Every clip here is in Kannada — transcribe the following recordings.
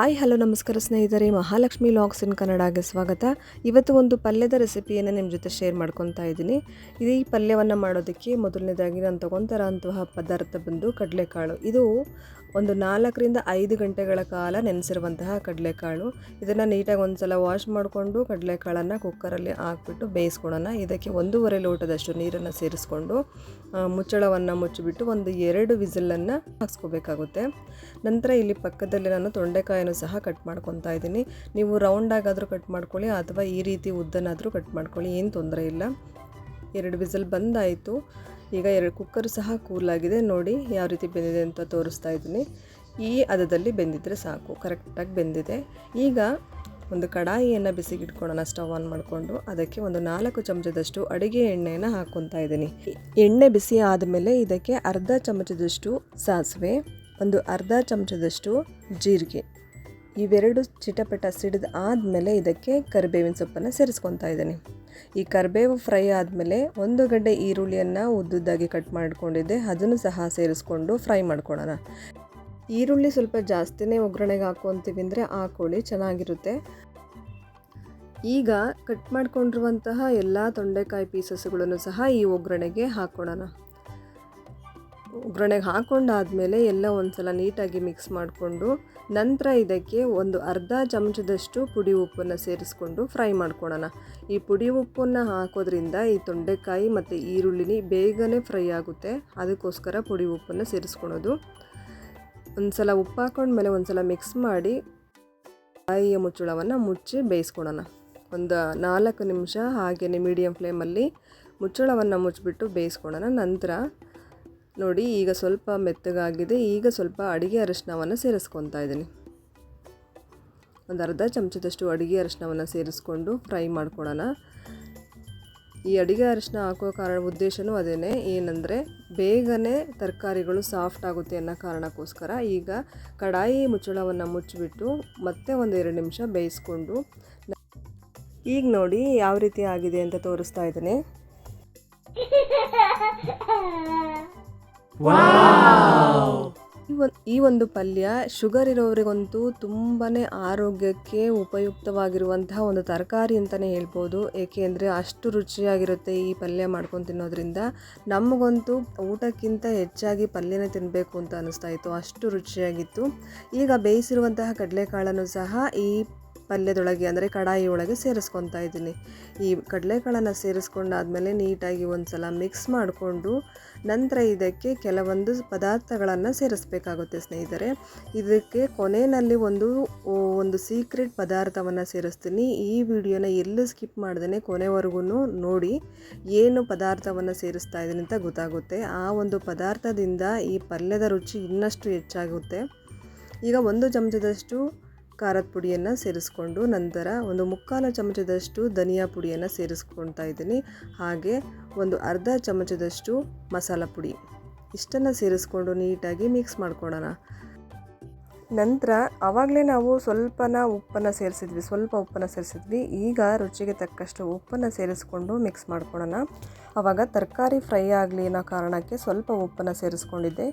ಹಾಯ್, ಹಲೋ, ನಮಸ್ಕಾರ ಸ್ನೇಹಿತರೆ. ಮಹಾಲಕ್ಷ್ಮಿ ಲಾಗ್ಸ್ ಇನ್ ಕನ್ನಡಗೆ ಸ್ವಾಗತ. ಇವತ್ತು ಒಂದು ಪಲ್ಯದ ರೆಸಿಪಿಯನ್ನು ನಿಮ್ಮ ಜೊತೆ ಶೇರ್ ಮಾಡ್ಕೊತಾ ಇದ್ದೀನಿ. ಇದು ಈ ಪಲ್ಯವನ್ನು ಮಾಡೋದಕ್ಕೆ ಮೊದಲನೇದಾಗಿ ನಾನು ತೊಗೊತಾರ ಅಂತಹ ಪದಾರ್ಥ ಬಂದು ಕಡಲೆಕಾಳು. ಇದು ಒಂದು ನಾಲ್ಕರಿಂದ ಐದು ಗಂಟೆಗಳ ಕಾಲ ನೆನೆಸಿರುವಂತಹ ಕಡಲೆಕಾಳು. ಇದನ್ನು ನೀಟಾಗಿ ಒಂದು ಸಲ ವಾಶ್ ಮಾಡಿಕೊಂಡು ಕಡಲೆಕಾಳನ್ನು ಕುಕ್ಕರಲ್ಲಿ ಹಾಕ್ಬಿಟ್ಟು ಬೇಯಿಸ್ಕೊಳ್ಳೋಣ ಇದಕ್ಕೆ ಒಂದೂವರೆ ಲೋಟದಷ್ಟು ನೀರನ್ನು ಸೇರಿಸ್ಕೊಂಡು ಮುಚ್ಚಳವನ್ನು ಮುಚ್ಚಿಬಿಟ್ಟು ಒಂದು ಎರಡು ವಿಸಿಲನ್ನು ಹಾಕ್ಸ್ಕೋಬೇಕಾಗುತ್ತೆ. ನಂತರ ಇಲ್ಲಿ ಪಕ್ಕದಲ್ಲಿ ನಾನು ತೊಂಡೆಕಾಯನ್ನು ಸಹ ಕಟ್ ಮಾಡ್ಕೊತಾ ಇದ್ದೀನಿ. ನೀವು ರೌಂಡಾಗಾದರೂ ಕಟ್ ಮಾಡ್ಕೊಳ್ಳಿ, ಅಥವಾ ಈ ರೀತಿ ಉದ್ದನಾದರೂ ಕಟ್ ಮಾಡ್ಕೊಳ್ಳಿ, ಏನು ತೊಂದರೆ ಇಲ್ಲ. ಎರಡು ವಿಸಲ್ ಬಂದಾಯಿತು. ಈಗ ಎರಡು ಕುಕ್ಕರ್ ಸಹ ಕೂಲಾಗಿದೆ ನೋಡಿ ಯಾವ ರೀತಿ ಬೆಂದಿದೆ ಅಂತ ತೋರಿಸ್ತಾ ಇದ್ದೀನಿ. ಈ ಹದದಲ್ಲಿ ಬೆಂದಿದ್ರೆ ಸಾಕು ಕರೆಕ್ಟಾಗಿ ಬೆಂದಿದೆ. ಈಗ ಒಂದು ಕಡಾಯಿಯನ್ನು ಬಿಸಿಗಿಟ್ಕೊಳ್ಳೋಣ ಸ್ಟವ್ ಆನ್ ಮಾಡಿಕೊಂಡು. ಅದಕ್ಕೆ ಒಂದು ನಾಲ್ಕು ಚಮಚದಷ್ಟು ಅಡುಗೆ ಎಣ್ಣೆಯನ್ನು ಹಾಕ್ಕೊತಾ ಇದ್ದೀನಿ. ಎಣ್ಣೆ ಬಿಸಿ ಆದಮೇಲೆ ಇದಕ್ಕೆ ಅರ್ಧ ಚಮಚದಷ್ಟು ಸಾಸಿವೆ, ಒಂದು ಅರ್ಧ ಚಮಚದಷ್ಟು ಜೀರಿಗೆ. ಇವೆರಡು ಚಿಟಪಟ ಸಿಡಿದ ಆದಮೇಲೆ ಇದಕ್ಕೆ ಕರಿಬೇವಿನ ಸೊಪ್ಪನ್ನು ಸೇರಿಸ್ಕೊತಾ ಇದ್ದೀನಿ. ಈ ಕರಿಬೇವು ಫ್ರೈ ಆದಮೇಲೆ ಒಂದು ಗಡ್ಡೆ ಈರುಳ್ಳಿಯನ್ನು ಉದ್ದುದ್ದಾಗಿ ಕಟ್ ಮಾಡಿಕೊಂಡಿದ್ದೆ. ಅದನ್ನು ಸಹ ಸೇರಿಸ್ಕೊಂಡು ಫ್ರೈ ಮಾಡ್ಕೊಳ್ಳೋಣ. ಈರುಳ್ಳಿ ಸ್ವಲ್ಪ ಜಾಸ್ತಿನೇ ಒಗ್ಗರಣೆಗೆ ಹಾಕ್ಕೊತೀವಿ ಅಂದರೆ ಹಾಕೊಳ್ಳಿ ಚೆನ್ನಾಗಿರುತ್ತೆ. ಈಗ ಕಟ್ ಮಾಡ್ಕೊಂಡಿರುವಂತಹ ಎಲ್ಲ ತೊಂಡೆಕಾಯಿ ಪೀಸಸ್ಗಳನ್ನು ಸಹ ಈ ಒಗ್ಗರಣೆಗೆ ಹಾಕ್ಕೊಳ್ಳೋಣ ಒಗ್ಗರಣೆಗೆ ಹಾಕ್ಕೊಂಡಾದಮೇಲೆ ಎಲ್ಲ ಒಂದು ಸಲ ನೀಟಾಗಿ ಮಿಕ್ಸ್ ಮಾಡಿಕೊಂಡು ನಂತರ ಇದಕ್ಕೆ ಒಂದು ಅರ್ಧ ಚಮಚದಷ್ಟು ಪುಡಿ ಉಪ್ಪನ್ನು ಸೇರಿಸ್ಕೊಂಡು ಫ್ರೈ ಮಾಡ್ಕೊಳ್ಳೋಣ ಈ ಪುಡಿ ಉಪ್ಪನ್ನು ಹಾಕೋದ್ರಿಂದ ಈ ತೊಂಡೆಕಾಯಿ ಮತ್ತು ಈರುಳ್ಳಿನಿ ಬೇಗನೆ ಫ್ರೈ ಆಗುತ್ತೆ. ಅದಕ್ಕೋಸ್ಕರ ಪುಡಿ ಉಪ್ಪನ್ನು ಸೇರಿಸ್ಕೊಳೋದು. ಒಂದು ಸಲ ಉಪ್ಪು ಹಾಕೊಂಡ್ಮೇಲೆ ಒಂದು ಸಲ ಮಿಕ್ಸ್ ಮಾಡಿ ಕಾಯಿಯ ಮುಚ್ಚಳವನ್ನು ಮುಚ್ಚಿ ಬೇಯಿಸ್ಕೊಳೋಣ. ಒಂದು ನಾಲ್ಕು ನಿಮಿಷ ಹಾಗೆಯೇ ಮೀಡಿಯಂ ಫ್ಲೇಮಲ್ಲಿ ಮುಚ್ಚಳವನ್ನು ಮುಚ್ಚಿಬಿಟ್ಟು ಬೇಯಿಸ್ಕೊಳ್ಳೋಣ ನಂತರ ನೋಡಿ, ಈಗ ಸ್ವಲ್ಪ ಮೆತ್ತಗಾಗಿದೆ. ಈಗ ಸ್ವಲ್ಪ ಅಡುಗೆ ಅರಿಶಿನವನ್ನು ಸೇರಿಸ್ಕೊತಾ ಇದ್ದೀನಿ. ಒಂದು ಅರ್ಧ ಚಮಚದಷ್ಟು ಅಡುಗೆ ಅರಿಶಿನವನ್ನು ಸೇರಿಸ್ಕೊಂಡು ಫ್ರೈ ಮಾಡ್ಕೊಳ್ಳೋಣ ಈ ಅಡುಗೆ ಅರಿಶಿನ ಹಾಕೋ ಕಾರಣ ಉದ್ದೇಶವೂ ಅದೇನೆ. ಏನಂದರೆ, ಬೇಗನೆ ತರಕಾರಿಗಳು ಸಾಫ್ಟ್ ಆಗುತ್ತೆ ಅನ್ನೋ ಕಾರಣಕ್ಕೋಸ್ಕರ ಈಗ ಕಡಾಯಿ ಮುಚ್ಚಳವನ್ನು ಮುಚ್ಚಿಬಿಟ್ಟು ಮತ್ತೆ ಒಂದು ಎರಡು ನಿಮಿಷ ಬೇಯಿಸ್ಕೊಂಡು ಈಗ ನೋಡಿ ಯಾವ ರೀತಿ ಆಗಿದೆ ಅಂತ ತೋರಿಸ್ತಾ ಇದ್ದೀನಿ. ಈ ಒಂದು ಈ ಒಂದು ಪಲ್ಯ ಶುಗರ್ ಇರೋರಿಗಂತೂ ತುಂಬಾ ಆರೋಗ್ಯಕ್ಕೆ ಉಪಯುಕ್ತವಾಗಿರುವಂತಹ ಒಂದು ತರಕಾರಿ ಅಂತಲೇ ಹೇಳ್ಬೋದು. ಏಕೆಂದರೆ ಅಷ್ಟು ರುಚಿಯಾಗಿರುತ್ತೆ ಈ ಪಲ್ಯ ಮಾಡ್ಕೊಂಡು ತಿನ್ನೋದ್ರಿಂದ. ನಮಗಂತೂ ಊಟಕ್ಕಿಂತ ಹೆಚ್ಚಾಗಿ ಪಲ್ಯನೇ ತಿನ್ನಬೇಕು ಅಂತ ಅನ್ನಿಸ್ತಾ ಇತ್ತು. ಅಷ್ಟು ರುಚಿಯಾಗಿತ್ತು. ಈಗ ಬೇಯಿಸಿರುವಂತಹ ಕಡಲೆಕಾಳನ್ನು ಸಹ ಈ ಪಲ್ಯದೊಳಗೆ ಅಂದರೆ ಕಡಾಯಿ ಒಳಗೆ ಸೇರಿಸ್ಕೊತಾ ಇದ್ದೀನಿ. ಈ ಕಡಲೆಕಾಳನ್ನು ಸೇರಿಸ್ಕೊಂಡಾದ್ಮೇಲೆ ನೀಟಾಗಿ ಒಂದು ಸಲ ಮಿಕ್ಸ್ ಮಾಡಿಕೊಂಡು ನಂತರ ಇದಕ್ಕೆ ಕೆಲವೊಂದು ಪದಾರ್ಥಗಳನ್ನು ಸೇರಿಸ್ಬೇಕಾಗುತ್ತೆ ಸ್ನೇಹಿತರೆ. ಇದಕ್ಕೆ ಕೊನೆಯಲ್ಲಿ ಒಂದು ಒಂದು ಸೀಕ್ರೆಟ್ ಪದಾರ್ಥವನ್ನು ಸೇರಿಸ್ತೀನಿ. ಈ ವಿಡಿಯೋನ ಎಲ್ಲೂ ಸ್ಕಿಪ್ ಮಾಡ್ದೇ ಕೊನೆವರೆಗೂ ನೋಡಿ ಏನು ಪದಾರ್ಥವನ್ನು ಸೇರಿಸ್ತಾ ಇದ್ದೀನಿ ಅಂತ ಗೊತ್ತಾಗುತ್ತೆ. ಆ ಒಂದು ಪದಾರ್ಥದಿಂದ ಈ ಪಲ್ಯದ ರುಚಿ ಇನ್ನಷ್ಟು ಹೆಚ್ಚಾಗುತ್ತೆ. ಈಗ ಒಂದು ಚಮಚದಷ್ಟು ಖಾರದ ಪುಡಿಯನ್ನು ಸೇರಿಸ್ಕೊಂಡು ನಂತರ ಒಂದು ಮುಕ್ಕಾಲು ಚಮಚದಷ್ಟು ಧನಿಯಾ ಪುಡಿಯನ್ನು ಸೇರಿಸ್ಕೊಳ್ತಾ ಇದ್ದೀನಿ. ಹಾಗೆ ಒಂದು ಅರ್ಧ ಚಮಚದಷ್ಟು ಮಸಾಲ ಪುಡಿ. ಇಷ್ಟನ್ನು ಸೇರಿಸ್ಕೊಂಡು ನೀಟಾಗಿ ಮಿಕ್ಸ್ ಮಾಡ್ಕೊಳ್ಳೋಣ. ನಂತರ ಆವಾಗಲೇ ನಾವು ಸ್ವಲ್ಪನ ಉಪ್ಪನ್ನು ಸೇರಿಸಿದ್ವಿ, ಸ್ವಲ್ಪ ಉಪ್ಪನ್ನು ಸೇರಿಸಿದ್ವಿ. ಈಗ ರುಚಿಗೆ ತಕ್ಕಷ್ಟು ಉಪ್ಪನ್ನು ಸೇರಿಸ್ಕೊಂಡು ಮಿಕ್ಸ್ ಮಾಡ್ಕೊಳ್ಳೋಣ. ಆವಾಗ ತರಕಾರಿ ಫ್ರೈ ಆಗಲಿ ಅನ್ನೋ ಕಾರಣಕ್ಕೆ ಸ್ವಲ್ಪ ಉಪ್ಪನ್ನು ಸೇರಿಸ್ಕೊಂಡಿದ್ದೆ.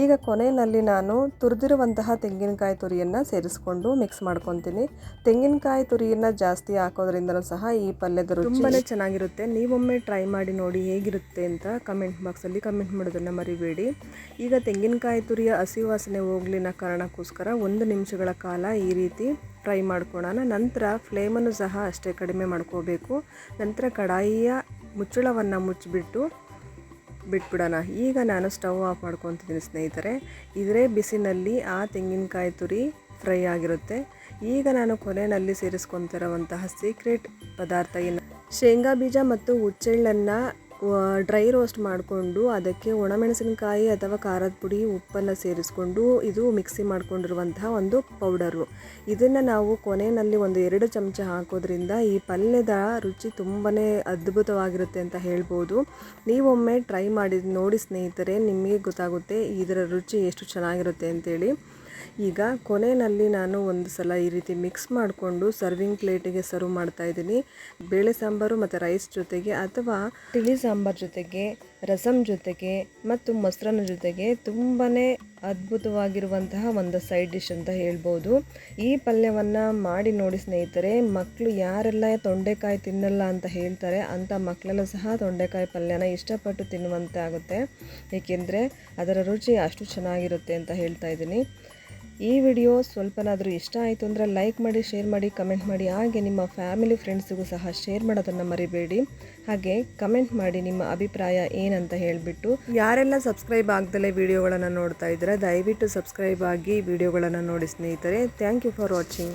ಈಗ ಕೊನೆಯಲ್ಲಿ ನಾನು ತುರಿದಿರುವಂತಹ ತೆಂಗಿನಕಾಯಿ ತುರಿಯನ್ನು ಸೇರಿಸ್ಕೊಂಡು ಮಿಕ್ಸ್ ಮಾಡ್ಕೊತೀನಿ. ತೆಂಗಿನಕಾಯಿ ತುರಿಯನ್ನು ಜಾಸ್ತಿ ಹಾಕೋದ್ರಿಂದಲೂ ಸಹ ಈ ಪಲ್ಯದ ರುಚಿ ತುಂಬಾ ಚೆನ್ನಾಗಿರುತ್ತೆ. ನೀವೊಮ್ಮೆ ಟ್ರೈ ಮಾಡಿ ನೋಡಿ ಹೇಗಿರುತ್ತೆ ಅಂತ ಕಮೆಂಟ್ ಬಾಕ್ಸಲ್ಲಿ ಕಮೆಂಟ್ ಮಾಡೋದನ್ನು ಮರಿಬೇಡಿ. ಈಗ ತೆಂಗಿನಕಾಯಿ ತುರಿಯ ಹಸಿ ವಾಸನೆ ಹೋಗ್ಲಿನ ಕಾರಣಕ್ಕೋಸ್ಕರ ಒಂದು ನಿಮಿಷಗಳ ಕಾಲ ಈ ರೀತಿ ಫ್ರೈ ಮಾಡ್ಕೊಳ್ಳೋಣ ನಂತರ ಫ್ಲೇಮನ್ನು ಸಹ ಅಷ್ಟೇ ಕಡಿಮೆ ಮಾಡ್ಕೋಬೇಕು. ನಂತರ ಕಡಾಯಿಯ ಮುಚ್ಚಳವನ್ನು ಮುಚ್ಚಿಬಿಟ್ಟು ಬಿಟ್ಬಿಡೋಣ. ಈಗ ನಾನು ಸ್ಟವ್ ಆಫ್ ಮಾಡ್ಕೊತಿದ್ದೀನಿ ಸ್ನೇಹಿತರೆ. ಇದರೇ ಬಿಸಿನಲ್ಲಿ ಆ ತೆಂಗಿನಕಾಯಿ ತುರಿ ಫ್ರೈ ಆಗಿರುತ್ತೆ. ಈಗ ನಾನು ಕೊನೆಯಲ್ಲಿ ಸೇರಿಸ್ಕೊತಿರೋವಂತಹ ಸೀಕ್ರೆಟ್ ಪದಾರ್ಥ ಏನು ಶೇಂಗಾ ಬೀಜ ಮತ್ತು ಹುಚ್ಚೆಳ್ಳನ್ನು ಡ್ರೈ ರೋಸ್ಟ್ ಮಾಡಿಕೊಂಡು ಅದಕ್ಕೆ ಒಣಮೆಣಸಿನಕಾಯಿ ಅಥವಾ ಖಾರದ ಪುಡಿ, ಉಪ್ಪನ್ನು ಸೇರಿಸ್ಕೊಂಡು ಇದು ಮಿಕ್ಸಿ ಮಾಡಿಕೊಂಡಿರುವಂತಹ ಒಂದು ಪೌಡರು ಇದನ್ನು ನಾವು ಕೊನೆಯಲ್ಲಿ ಒಂದು ಎರಡು ಚಮಚ ಹಾಕೋದ್ರಿಂದ ಈ ಪಲ್ಯದ ರುಚಿ ತುಂಬಾ ಅದ್ಭುತವಾಗಿರುತ್ತೆ ಅಂತ ಹೇಳ್ಬೋದು. ನೀವೊಮ್ಮೆ ಟ್ರೈ ಮಾಡಿ ನೋಡಿ ಸ್ನೇಹಿತರೆ, ನಿಮಗೆ ಗೊತ್ತಾಗುತ್ತೆ ಇದರ ರುಚಿ ಎಷ್ಟು ಚೆನ್ನಾಗಿರುತ್ತೆ ಅಂತೇಳಿ. ಈಗ ಕೊನೆಯಲ್ಲಿ ನಾನು ಒಂದು ಸಲ ಈ ರೀತಿ ಮಿಕ್ಸ್ ಮಾಡಿಕೊಂಡು ಸರ್ವಿಂಗ್ ಪ್ಲೇಟಿಗೆ ಸರ್ವ್ ಮಾಡ್ತಾ ಇದ್ದೀನಿ. ಬೇಳೆ ಸಾಂಬಾರು ಮತ್ತು ರೈಸ್ ಜೊತೆಗೆ ಅಥವಾ ತಿಳಿ ಸಾಂಬಾರ್ ಜೊತೆಗೆ ರಸಮ್ ಜೊತೆಗೆ ಮತ್ತು ಮೊಸರನ್ನ ಜೊತೆಗೆ ತುಂಬಾ ಅದ್ಭುತವಾಗಿರುವಂತಹ ಒಂದು ಸೈಡ್ ಡಿಶ್ ಅಂತ ಹೇಳ್ಬೋದು. ಈ ಪಲ್ಯವನ್ನು ಮಾಡಿ ನೋಡಿ ಸ್ನೇಹಿತರೆ ಮಕ್ಕಳು ಯಾರೆಲ್ಲ ತೊಂಡೆಕಾಯಿ ತಿನ್ನಲ್ಲ ಅಂತ ಹೇಳ್ತಾರೆ, ಅಂಥ ಮಕ್ಕಳೆಲ್ಲ ಸಹ ತೊಂಡೆಕಾಯಿ ಪಲ್ಯನ ಇಷ್ಟಪಟ್ಟು ತಿನ್ನುವಂತೆ ಆಗುತ್ತೆ. ಏಕೆಂದರೆ ಅದರ ರುಚಿ ಅಷ್ಟು ಚೆನ್ನಾಗಿರುತ್ತೆ ಅಂತ ಹೇಳ್ತಾ ಇದ್ದೀನಿ. ಈ ವಿಡಿಯೋ ಸ್ವಲ್ಪನಾದರೂ ಇಷ್ಟ ಆಯಿತು ಅಂದರೆ ಲೈಕ್ ಮಾಡಿ ಶೇರ್ ಮಾಡಿ ಕಮೆಂಟ್ ಮಾಡಿ. ಹಾಗೆ ನಿಮ್ಮ ಫ್ಯಾಮಿಲಿ ಫ್ರೆಂಡ್ಸಿಗೂ ಸಹ ಶೇರ್ ಮಾಡೋದನ್ನು ಮರಿಬೇಡಿ. ಹಾಗೆ ಕಮೆಂಟ್ ಮಾಡಿ ನಿಮ್ಮ ಅಭಿಪ್ರಾಯ ಏನಂತ ಹೇಳಿಬಿಟ್ಟು. ಯಾರೆಲ್ಲ ಸಬ್ಸ್ಕ್ರೈಬ್ ಆಗ್ದಲೇ ವಿಡಿಯೋಗಳನ್ನು ನೋಡ್ತಾ ಇದ್ದರೆ, ದಯವಿಟ್ಟು ಸಬ್ಸ್ಕ್ರೈಬ್ ಆಗಿ ವಿಡಿಯೋಗಳನ್ನು ನೋಡಿ ಸ್ನೇಹಿತರೆ. Thank you for watching